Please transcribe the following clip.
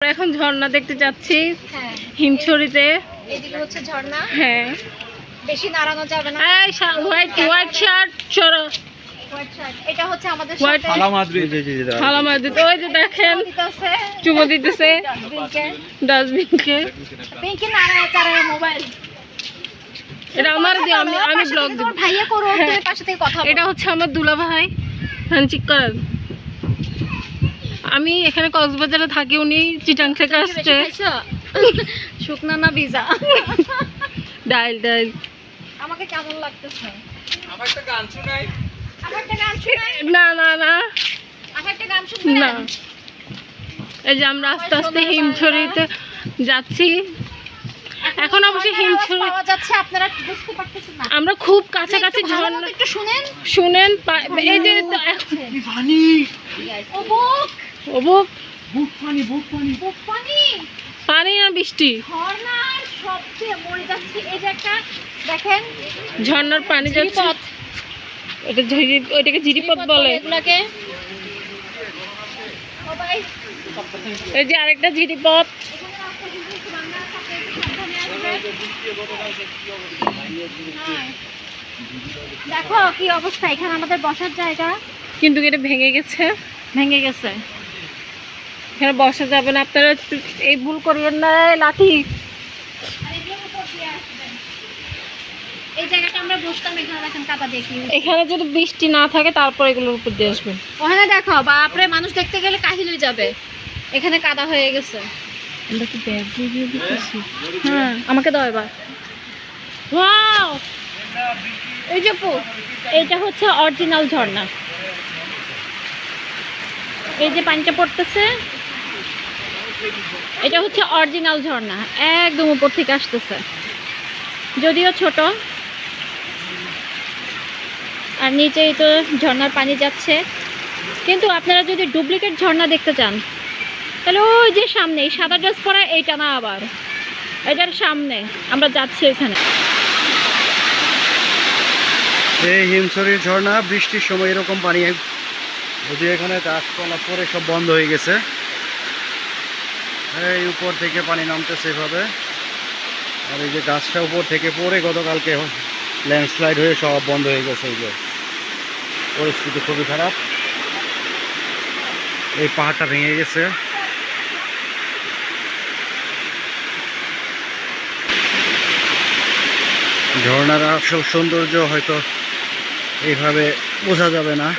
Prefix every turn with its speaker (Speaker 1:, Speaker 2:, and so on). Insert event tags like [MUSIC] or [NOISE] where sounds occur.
Speaker 1: এখন ঝর্ণা দেখতে যাচ্ছি
Speaker 2: হ্যাঁ।
Speaker 1: হিমছড়িতে।
Speaker 2: এদিকে হচ্ছে ঝর্ণা।
Speaker 1: হ্যাঁ।
Speaker 2: বেশি নাড়ানো যাবে না।
Speaker 1: এই হোয়াইট হোয়াইট শার্ট চড়ো
Speaker 2: এটা হচ্ছে আমাদের
Speaker 1: White
Speaker 2: সাথে
Speaker 1: খালা মাদুদ ওই যে দেখেন চুমো দিতেছে। ডাস্টবিনকে
Speaker 2: পিঙ্কি মোবাইল
Speaker 1: এটা আমার আমি আমি ব্লগ দেব।
Speaker 2: ভাইয়া করো
Speaker 1: হ্যাঁ।
Speaker 2: তুমি পাশে থেকে কথা
Speaker 1: এটা হচ্ছে আমার দুলা ভাই করেন। আমি এখানে কক্সবাজারে থাকি উনি চিটাং থেকে আসছে। [LAUGHS]
Speaker 2: শুকনা না ভিজা?
Speaker 1: ডাইল ডাইল
Speaker 2: আমাকে কেমন লাগতেছে? আমার একটা গান শোনাই। আমার একটা গান শোনাই।
Speaker 1: না না না।
Speaker 2: আমার একটা গান শুনবেন?
Speaker 1: না। এই যে আমরা আস্তে আস্তে হিমছড়িতে যাচ্ছি। এখন
Speaker 2: অবশ্যই
Speaker 1: হিমছড়ি
Speaker 2: পাওয়া যাচ্ছে আপনারা বুঝতে পারতেছেন না।
Speaker 1: আমরা খুব কাছাকাছি
Speaker 2: একটু ভালো
Speaker 1: ঝর্ণা
Speaker 2: একটু শুনেন।
Speaker 1: শুনেন এই যে তো এখন-
Speaker 2: বুক বুক পানি।
Speaker 1: পানি? না বৃষ্টি।
Speaker 2: ঝর্ণার শব্দে মরে যাচ্ছে এই যে একটা দেখেন।
Speaker 1: ঝর্ণার পানি যাচ্ছে।
Speaker 2: জিরিপথ।
Speaker 1: এটা ঝিরি ওইটাকে জিরিপথ বলে।
Speaker 2: এগুলাকে। সবাই।
Speaker 1: এই যে আরেকটা জিরিপথ
Speaker 2: হ্যাঁ। দেখো কি অবস্থা এখানে আমাদের বসার জায়গা।
Speaker 1: কিন্তু এটা ভেঙে গেছে?
Speaker 2: ভেঙে গেছে।
Speaker 1: এখানে বসা যাবে না আপনারা এই ভুল করবেন না লাঠি।
Speaker 2: এখানে
Speaker 1: যদি বৃষ্টি না থাকে তারপর এগুলোর উপর দিয়ে আসবেন।
Speaker 2: ওখানে দেখো বাপরে মানুষ দেখতে গেলে কাহিল হয়ে যাবে। এখানে কাদা হয়ে গেছে।
Speaker 1: আমরা কি ব্যাগ দিয়ে দিয়ে দিতেছি?
Speaker 2: হ্যাঁ আমাকে দাও এবার। ওয়াও এই যে এইটা হচ্ছে অরিজিনাল ঝর্ণা। এই যে পানিটা পড়তেছে এটা হচ্ছে অরিজিনাল ঝর্ণা, একদম উপর থেকে আসতেছে। যদিও ছোট, আর নিচেই তো ঝর্ণার পানি যাচ্ছে। কিন্তু আপনারা যদি ডুপ্লিকেট ঝর্ণা দেখতে চান, তাহলে ওই যে সামনে সাদা ড্রেস পরা এইটা না আবার। এটার সামনে, আমরা যাচ্ছি ওইখানে
Speaker 3: এই হিমছড়ির ঝর্ণা, বৃষ্টির সময় এরকম পানি যদি এখানে গাছপালা পরে সব বন্ধ হয়ে গেছে। এই উপর থেকে পানি নামতেছে এভাবে। আর এই যে গাছটা উপর থেকে পড়ে গতকালকে ল্যান্ডস্লাইড হয়ে সব বন্ধ হয়ে গেছে এই যে। পরিস্থিতি খুবই খারাপ। এই পাহাড়টা ভেঙে গেছে। ঝর্ণার আসল সৌন্দর্য হয়তো এইভাবে বোঝা যাবে না।